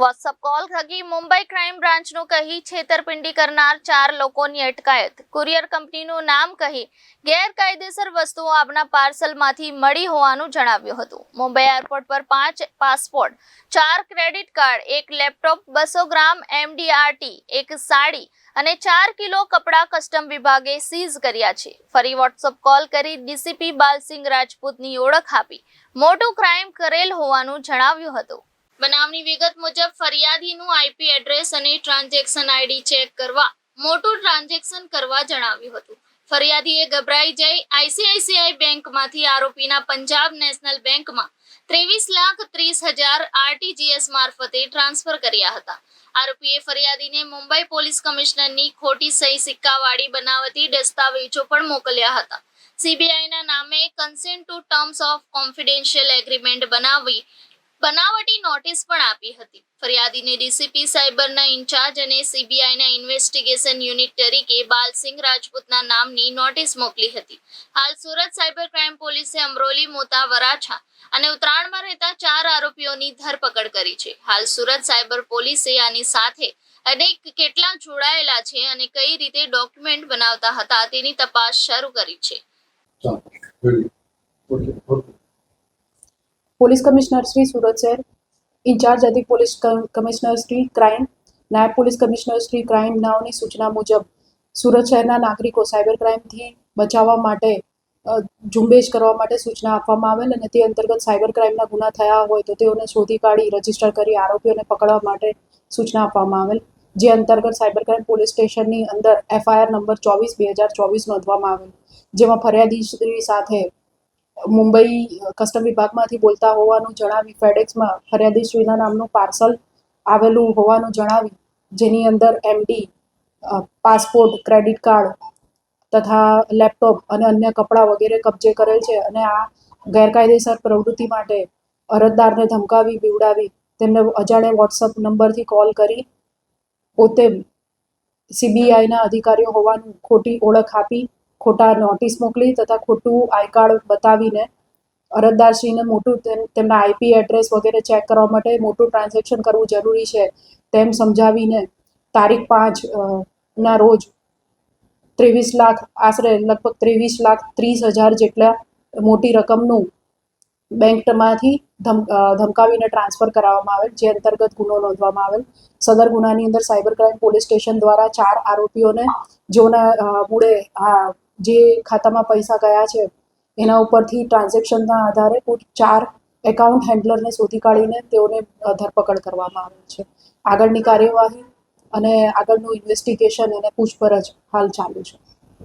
WhatsApp call થકી Mumbai crime બ્રાન્ચનું કહી છેતરપિંડી કરનાર ચાર લોકોની અટકાયત. કુરિયર કંપનીનું નામ કહી ગેરકાયદેસર વસ્તુઓ આપના પાર્સલમાંથી મળી હોવાનું જણાવ્યું હતું. મુંબઈ એરપોર્ટ પર પાંચ પાસપોર્ટ ચાર ક્રેડિટ કાર્ડ એક લેપટોપ બસો ગ્રામ એમડીઆરટી એક સાડી અને ચાર કિલો કપડાં કસ્ટમ વિભાગે સીઝ કર્યા છે. ફરી વોટ્સઅપ કોલ કરી ડીસીપી બાલસિંહ રાજપૂતની ઓળખ આપી. મોટું ક્રાઇમ કરેલ હોવાનું જણાવ્યું હતું. બનાવની વિગત મુજબ ફરિયાદીનું આઈપી એડ્રેસ અને ટ્રાન્ઝેક્શન આઈડી ચેક કરવા, મોટું ટ્રાન્ઝેક્શન કરવા જણાવ્યું હતું. ફરિયાદીએ ગભરાઈ જઈ આઈસીઆઈસીઆઈ બેંકમાંથી આરોપીના પંજાબ નેશનલ બેંકમાં ત્રેવીસ લાખ ત્રીસ હજાર આરટીજીએસ મારફતે ટ્રાન્સફર કર્યા હતા. આરોપીએ ફરિયાદીને મુંબઈ પોલીસ કમિશનરની ખોટી સહી સિક્કાવાળી બનાવતી દસ્તાવેજો પણ મોકલ્યા હતા. સીબીઆઈના નામે consent to terms of confidential agreement બનાવી બનાવટી નોટિસ પણ આપી હતી. ફરિયાદીને ડીસીપી સાયબરના ઇન્ચાર્જ અને સીબીઆઈના ઇન્વેસ્ટિગેશન યુનિટ તરીકે બાલસિંહ રાજપૂતના નામની નોટિસ મોકલી હતી. હાલ સુરત સાયબર ક્રાઇમ પોલીસે અમરોલી, મોતા, વરાછા અને ઉત્તરાયણમાં રહેતા ચાર આરોપીઓની ધરપકડ કરી છે. હાલ સુરત સાયબર પોલીસે આની સાથે અનેક કેટલા જોડાયેલા છે અને કઈ રીતે ડોક્યુમેન્ટ બનાવતા હતા તેની તપાસ શરૂ કરી છે. પોલીસ કમિશનર શ્રી સુરત શહેર, ઇન્ચાર્જ અધિક police com- commissioner Shri crime, નાયબ પોલીસ કમિશનર શ્રી ક્રાઇમ નાઓની સૂચના મુજબ સુરત શહેરના નાગરિકો સાયબર ક્રાઇમથી બચાવવા માટે ઝુંબેશ કરવા માટે સૂચના આપવામાં આવેલ અને તે અંતર્ગત સાયબર ક્રાઇમના ગુના થયા હોય તો તેઓને શોધી કાઢી, રજિસ્ટર કરી આરોપીઓને પકડવા માટે સૂચના આપવામાં આવેલ, જે અંતર્ગત સાયબર ક્રાઇમ પોલીસ સ્ટેશનની અંદર એફઆઈઆર નંબર ચોવીસ બે હજાર ચોવીસ નોંધવામાં આવેલ, જેમાં ફરિયાદી સાથે મુંબઈ કસ્ટમ વિભાગમાંથી બોલતા હોવાનું જણાવી ફેડેક્સમાં ફરિયાદી શ્રીના નામનું પાર્સલ આવેલું હોવાનું જણાવી જેની અંદર એમડી પાસપોર્ટ, ક્રેડિટ કાર્ડ તથા લેપટોપ અને અન્ય કપડાં વગેરે કબજે કરેલ છે અને આ ગેરકાયદેસર પ્રવૃત્તિ માટે અરજદારને ધમકાવી બીવડાવી તેમને અજાણે વોટ્સઅપ નંબરથી કોલ કરી, પોતે સીબીઆઈના અધિકારીઓ હોવાનું ખોટી ઓળખ આપી ખોટા નોટિસ મોકલી તથા ખોટું આઈ કાર્ડ બતાવીને અરજદારશ્રીને મોટું તેમ- તેમના આઈપી એડ્રેસ વગેરે ચેક કરવા માટે મોટું ટ્રાન્ઝેક્શન કરવું જરૂરી છે તેમ સમજાવીને તારીખ પાંચ ના રોજ ત્રેવીસ લાખ, આશરે લગભગ ત્રેવીસ લાખ ત્રીસ હજાર જેટલા મોટી રકમનું બેંકમાંથી ધમકાવીને ટ્રાન્સફર કરાવવામાં આવેલ, જે અંતર્ગત ગુનો નોંધવામાં આવેલ. સદર ગુનાની અંદર સાયબર ક્રાઇમ પોલીસ સ્ટેશન દ્વારા ચાર આરોપીઓને, જેઓના મૂળે જે ખાતામાં પૈસા ગયા છે, એના ઉપરથી ટ્રાન્ઝેક્શનના આધારે કુલ ચાર એકાઉન્ટ હેન્ડલરને શોધી કાઢીને તેઓને ધરપકડ કરવામાં આવે છે. આગળની કાર્યવાહી અને આગળનું ઇન્વેસ્ટિગેશન અને પૂછપરછ હાલ ચાલુ છે.